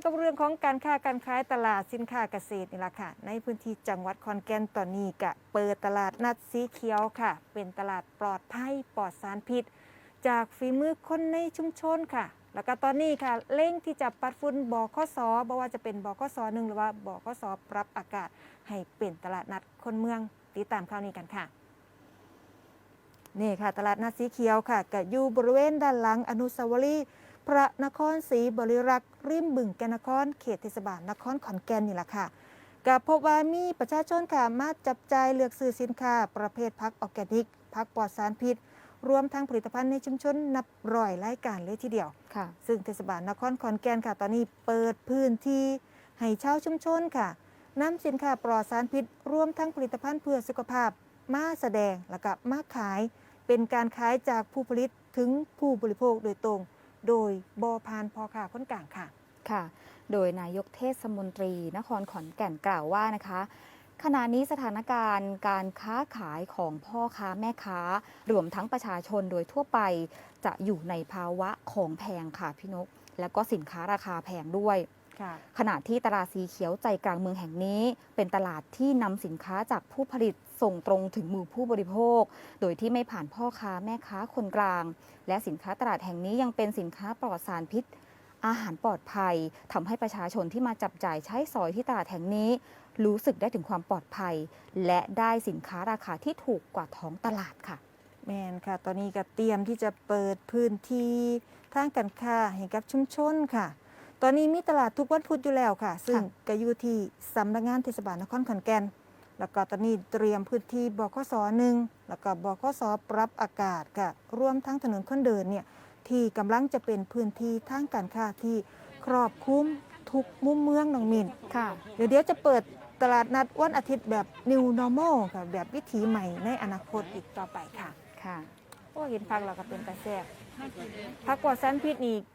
ยวกับเรื่องของการค้าการขายตลาดสินค้าเกษตรนี่แหละค่ะ ในพื้นที่จังหวัดขอนแก่นตอนนี้ก็เปิดตลาดนัดสีเขียวค่ะ เป็นตลาดปลอดภัยปลอดสารพิษ จากฝีมือคนในชุมชนค่ะ แล้วก็ตอนนี้ค่ะเร่งที่จะปัดฝุ่นบอข้อสอบว่าจะเป็นบอข้อสอหนึ่งหรือว่าบอข้อสอปรับอากาศ ให้เป็นตลาดนัดคนเมืองติดตามข่าวนี้กันค่ะนี่ค่ะ ตลาดนัดสีเขียวค่ะก็อยู่บริเวณด้านหลังอนุสาวรีย์ ระนครศรีบริรักษ์ริมบึงแกนนครเขตเทศบาลนครขอนแก่นนี่แหละค่ะก็พบว่ามีประชาชนค่ะมาจับจ่ายเลือกซื้อสินค้า ประเภทพักออร์แกนิกพักปลอดสารพิษ รวมทั้งผลิตภัณฑ์ในชุมชนนับร้อยรายการเลยทีเดียวค่ะ ซึ่งเทศบาลนครขอนแก่นค่ะ ตอนนี้เปิดพื้นที่ให้ชาวชุมชนค่ะนำสินค้าปลอดสารพิษ รวมทั้งผลิตภัณฑ์เพื่อสุขภาพ มาแสดงแล้วก็มาขาย เป็นการขายจากผู้ผลิตถึงผู้บริโภคโดยตรง โดยบอพานพอค่ะคนกลางค่ะค่ะ โดยนายกเทศมนตรี นครขอนแก่นกล่าวว่านะคะ ขณะนี้สถานการณ์การค้าขายของพ่อค้าแม่ค้า รวมทั้งประชาชนโดยทั่วไปจะอยู่ในภาวะของแพงค่ะพี่นก และก็สินค้าราคาแพงด้วย ขณะที่ตลาดสีเขียวใจกลางเมืองแห่งนี้ เป็นตลาดที่นำสินค้าจากผู้ผลิตส่งตรงถึงมือผู้บริโภค โดยที่ไม่ผ่านพ่อค้าแม่ค้าคนกลาง และสินค้าตลาดแห่งนี้ยังเป็นสินค้าปลอดสารพิษ อาหารปลอดภัยทำให้ประชาชนที่มาจับจ่ายใช้สอยที่ตลาดแห่งนี้ รู้สึกได้ถึงความปลอดภัย และได้สินค้าราคาที่ถูกกว่าท้องตลาดค่ะแมนค่ะ ตอนนี้ก็เตรียมที่จะเปิดพื้นที่ทางการค้าให้กับชุมชนค่ะ ตอนนี้มีตลาดทุกวันพุธอยู่แล้วค่ะ ซึ่งก็อยู่ที่สำนักงานเทศบาลนครขอนแก่น แล้วก็ตอนนี้เตรียมพื้นที่บขสหนึ่งแล้วก็บขสปรับอากาศค่ะ รวมทั้งถนนคนเดินเนี่ยที่กำลังจะเป็นพื้นที่ทางการค้าที่ครอบคลุมทุกมุมเมืองน้องมินค่ะ เดี๋ยวเดี๋ยวจะเปิดตลาดนัดวันอาทิตย์แบบ New Normal ค่ะแบบวิถีใหม่ในอนาคตอีกต่อไปค่ะ ค่ะ โอ้เห็นพักเราก็เป็นตาแซ่บพักปลอดสารพิษนี่